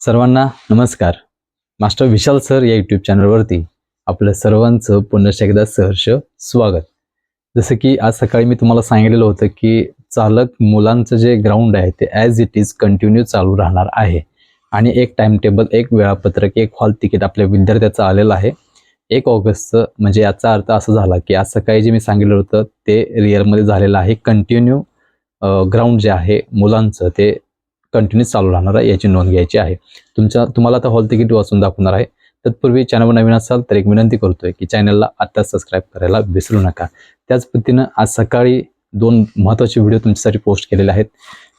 सर्वांना नमस्कार. Master Vishal sir या यूट्यूब चॅनलवरती आपलं सर्वांचं पुनश्च एकदा सहर्ष स्वागत. जसं की आज सकाळी मी तुम्हाला सांगितलेलं होतं की चालक मुलांचं जे ग्राउंड आहे ते ॲज इट इज कंटिन्यू चालू राहणार आहे. आणि एक टाइम टेबल एक वेळापत्रक एक हॉल तिकीट आपल्या विद्यार्थ्याचं आलेलं आहे. एक ऑगस्टचं म्हणजे याचा अर्थ असा झाला की आज सकाळी जे मी सांगितलं होतं ते रिअलमध्ये झालेलं आहे. कंटिन्यू ग्राउंड जे आहे मुलांचं ते कंटिन्यू चालू राहणार आहे याची नोंद घ्यायची आहे. तुमच्या तुम्हाला आता हॉल तिकीट वाचून दाखवणार आहे. तत्पूर्वी चॅनलवर नवीन असाल तर एक विनंती करतोय की चॅनलला आता सबस्क्राईब करायला विसरू नका. त्याच पद्धतीनं आज सकाळी दोन महत्त्वाचे व्हिडिओ तुमच्यासाठी पोस्ट केलेले आहेत.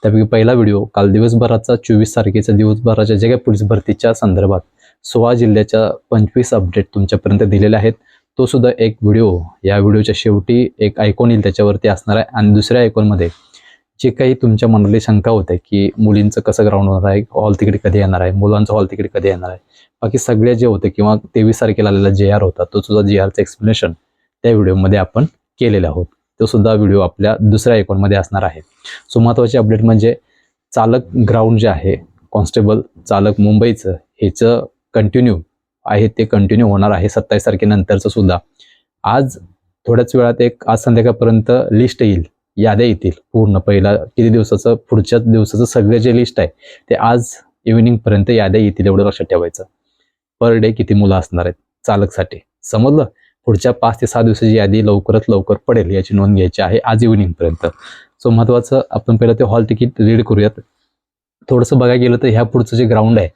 त्यापैकी पहिला व्हिडिओ काल दिवसभराचा चोवीस तारखेचा दिवसभराच्या जे काही पोलीस भरतीच्या संदर्भात सोळा जिल्ह्याच्या पंचवीस अपडेट तुमच्यापर्यंत दिलेले आहेत तो सुद्धा एक व्हिडिओ या व्हिडिओच्या शेवटी एक आयकॉन येईल त्याच्यावरती असणार आहे. आणि दुसऱ्या आयकॉनमध्ये जे काही तुमच्या मनातली शंका होते की मुलींचं कसं ग्राउंड होणार आहे हॉल तिकीट कधी येणार आहे मुलांचं हॉल तिकीट कधी येणार आहे बाकी सगळे जे होते किंवा तेवीस तारखेला आलेला जे आर होता तो सुद्धा जे आरचं एक्सप्लेनेशन त्या व्हिडिओमध्ये आपण केलेला आहोत. तो सुद्धा व्हिडिओ आपल्या दुसऱ्या अकाउंटमध्ये असणार आहे. सो महत्त्वाचे अपडेट म्हणजे चालक ग्राउंड जे आहे कॉन्स्टेबल चालक मुंबईचं ह्याचं कंटिन्यू आहे ते कंटिन्यू होणार आहे सत्तावीस तारखेनंतरचं सुद्धा. आज थोड्याच वेळात एक आज संध्याकाळपर्यंत लिस्ट येईल. याद्या येतील. पूर्ण पहिला किती दिवसाचं पुढच्या दिवसाचं सगळं जे लिस्ट आहे ते आज इव्हिनिंगपर्यंत याद्या येतील एवढं लक्षात ठेवायचं. पर डे किती मुलं असणार आहेत? चालकसाठी. समजलं? पुढच्या पाच ते सहा दिवसाची यादी लवकरात लवकर पडेल याची नोंद घ्यायची आहे आज इव्हिनिंगपर्यंत सो महत्त्वाचं आपण पहिलं ते हॉल तिकीट रीड करूयात. थोडंसं बघायला गेलं तर ह्या पुढचं जे ग्राउंड आहे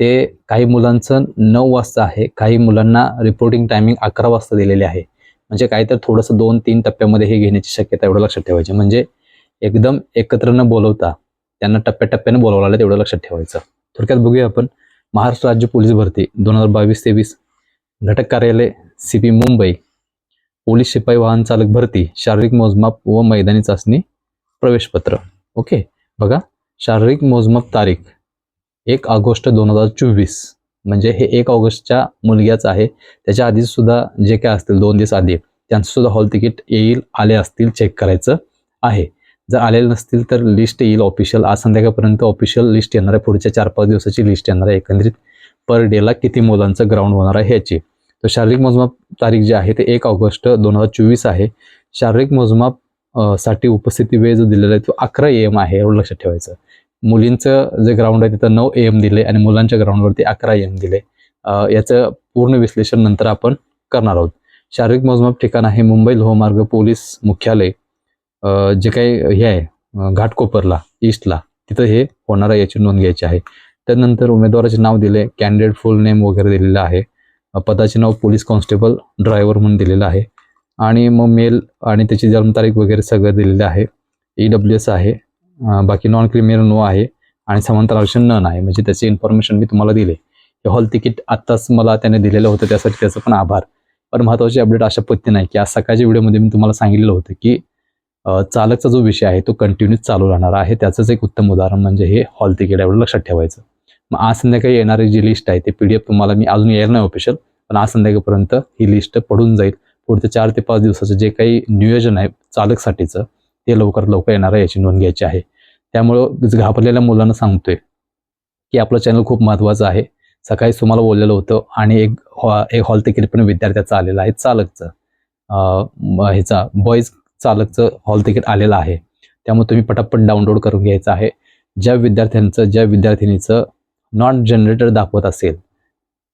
ते काही मुलांचं नऊ वाजता आहे काही मुलांना रिपोर्टिंग टायमिंग अकरा वाजता दिलेली आहे. म्हणजे काय तर थोडंसं दोन तीन टप्प्यामध्ये हे घेण्याची शक्यता एवढं लक्षात ठेवायची. म्हणजे एकदम एकत्र न बोलवता त्यांना टप्प्याटप्प्याने बोलावं तेवढं लक्षात ठेवायचं. थोडक्यात बघूया आपण. महाराष्ट्र राज्य पोलीस भरती दोन हजार बावीस तेवीस. घटक कार्यालय सी पी मुंबई. पोलीस शिपाई वाहन चालक भरती शारीरिक मोजमाप व मैदानी चाचणी प्रवेशपत्र. ओके बघा. शारीरिक मोजमाप तारीख एक ऑगस्ट दोन हजार चोवीस. म्हणजे हे एक ऑगस्टच्या मुलग्याचं आहे. त्याच्या आधी सुद्धा जे काय असतील दोन दिवस आधी त्यांचं सुद्धा हॉल तिकीट येईल आले असतील चेक करायचं आहे. जर आलेले नसतील तर लिस्ट येईल ऑफिशियल आज संध्याकाळपर्यंत ऑफिशियल लिस्ट येणार आहे. पुढच्या चार पाच दिवसाची लिस्ट येणार आहे. एकंदरीत पर डेला किती मुलांचं ग्राउंड होणार आहे ह्याची. तर शारीरिक मोजमाप तारीख जी आहे ते एक ऑगस्ट दोन हजार चोवीस आहे. शारीरिक मोजमापसाठी उपस्थिती वेळ जो दिलेला आहे तो अकरा ए एम आहे एवढं लक्षात ठेवायचं. मुलींचं जे ग्राउंड आहे तिथं नऊ ए एम दिले आणि मुलांच्या ग्राउंडवरती अकरा ए एम दिले. याचं पूर्ण विश्लेषण नंतर आपण करणार आहोत. शारीरिक मोजमाप ठिकाण आहे मुंबई लोहमार्ग पोलीस मुख्यालय. जे काही हे आहे घाटकोपरला ईस्टला तिथं हे होणार आहे याची नोंद घ्यायची आहे. त्यानंतर उमेदवाराचे नाव दिले कॅन्डिडेट फुल नेम वगैरे दिलेलं आहे. पदाचे नाव पोलीस कॉन्स्टेबल ड्रायव्हर म्हणून दिलेलं आहे. आणि मग मेल आणि त्याची जन्मतारीख वगैरे सगळं दिलेलं आहे. ई डब्ल्यू एस आहे. बाकी नॉन क्रिमियर नो आहे आणि समांतर आरक्षण नन आहे. म्हणजे त्याची इन्फॉर्मेशन मी तुम्हाला दिले. हे हॉल तिकीट आत्ताच मला त्याने दिलेलं होतं त्यासाठी त्याचं पण आभार. पण महत्त्वाची अपडेट अशा पद्धतीने आहे की आज सकाळच्या व्हिडिओमध्ये मी तुम्हाला सांगितलेलं होतं की चालकचा जो विषय आहे तो कंटिन्यू चालू राहणार आहे. त्याचंच एक उत्तम उदाहरण म्हणजे हे हॉल तिकीट एवढं लक्षात ठेवायचं. मग आज संध्याकाळी येणारी जी लिस्ट आहे ते पी डी एफ तुम्हाला मी अजून येणार नाही ऑफिशियल पण आज संध्याकाळपर्यंत ही लिस्ट पडून जाईल. पुढच्या चार ते पाच दिवसाचं जे काही नियोजन आहे चालकसाठीचं ते लवकरात लवकर येणार आहे याची नोंद घ्यायची आहे. त्यामुळं घाबरलेल्या मुलांना सांगतोय की आपलं चॅनल खूप महत्त्वाचं आहे. सकाळीच तुम्हाला बोललेलं होतं आणि एक हॉ एक हॉल तिकीट पण विद्यार्थ्याचं आलेलं आहे चालकचं. ह्याचा बॉईज चालकचं हॉल तिकीट आलेलं आहे. त्यामुळे तुम्ही पटापट डाउनलोड करून घ्यायचं आहे. ज्या विद्यार्थ्यांचं ज्या विद्यार्थिनीचं नॉन जनरेटर दाखवत असेल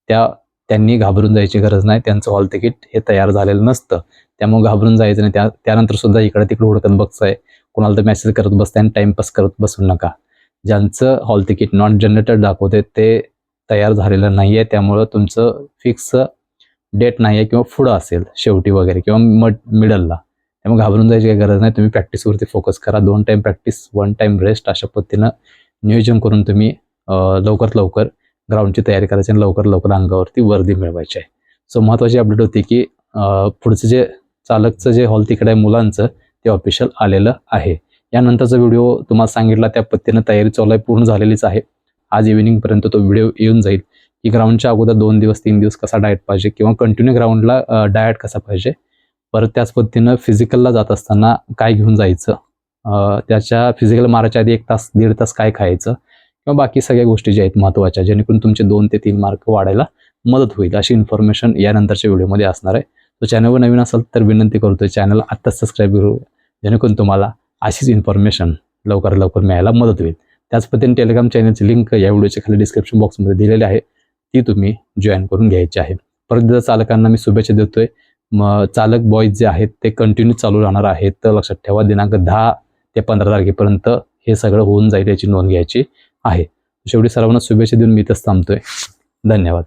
त्या त्यांनी घाबरून जायची गरज नाही. त्यांचं हॉल तिकीट हे तयार झालेलं नसतं. त्यामुळे घाबरून जायचं नाही. त्या त्यानंतर सुद्धा इकडे तिकडे हुडकत बघताय. कोणाला तर मेसेज करत बसते आणि टाइमपास करत बसू नका. ज्यांचं हॉल तिकीट नॉन जनरेटर दाखवते ते तयार झालेलं नाही आहे त्यामुळं तुमचं फिक्स डेट नाही आहे किंवा पुढं असेल शेवटी वगैरे किंवा मड मिडलला त्यामुळे घाबरून जायची काही गरज नाही. तुम्ही प्रॅक्टिसवरती फोकस करा. दोन time practice one time rest अशा पद्धतीनं नियोजन करून तुम्ही लवकरात लवकर ग्राउंडची तयारी करायची आणि लवकर लवकर अंगावरती वर्दी मिळवायची आहे. सो महत्त्वाची अपडेट होती की पुढचं जे चालकचं जे हॉल तिकडे आहे मुलांचं ते ऑफिशियल आलेलं आहे. यानंतरचा व्हिडिओ तुम्हाला सांगितला त्या पत्तीनं तयारी चालू आहे पूर्ण झालेलीच आहे. आज इव्हिनिंगपर्यंत तो व्हिडिओ येऊन जाईल. की ग्राउंडच्या अगोदर दोन दिवस तीन दिवस कसा डाएट पाहिजे किंवा कंटिन्यू ग्राउंडला डाएट कसा पाहिजे. परत त्याच पद्धतीनं फिजिकलला जात असताना काय घेऊन जायचं? त्याच्या फिजिकल मार्कच्या आधी एक तास दीड तास काय खायचं? किंवा बाकी सगळ्या गोष्टी ज्या आहेत महत्त्वाच्या जेणेकरून तुमचे दोन ते तीन मार्क वाढायला मदत होईल अशी इन्फॉर्मेशन यानंतरच्या व्हिडिओमध्ये असणार आहे. तो चॅनलवर नवीन असेल तर विनंती करतोय चॅनल आत्ताच सबस्क्राईब करू. जेणेकरून तुम्हाला अशीच इन्फॉर्मेशन लवकर लवकर मिळायला मदत होईल. त्याच पद्धतीने टेलिग्राम चॅनलची लिंक या व्हिडिओच्या खाली डिस्क्रिप्शन बॉक्समध्ये दिलेली आहे. ती तुम्ही जॉईन करून घ्यायची आहे. परत चालकांना मी शुभेच्छा देतोय मग चालक बॉईज जे आहेत ते कंटिन्यू चालू राहणार आहेत. तर लक्षात ठेवा दिनांक दहा ते पंधरा तारखेपर्यंत हे सगळं होऊन जाईल याची नोंद घ्यायची आहे. शेवटी सर्वांना शुभेच्छा देऊन मी इथंच थांबतोय. धन्यवाद.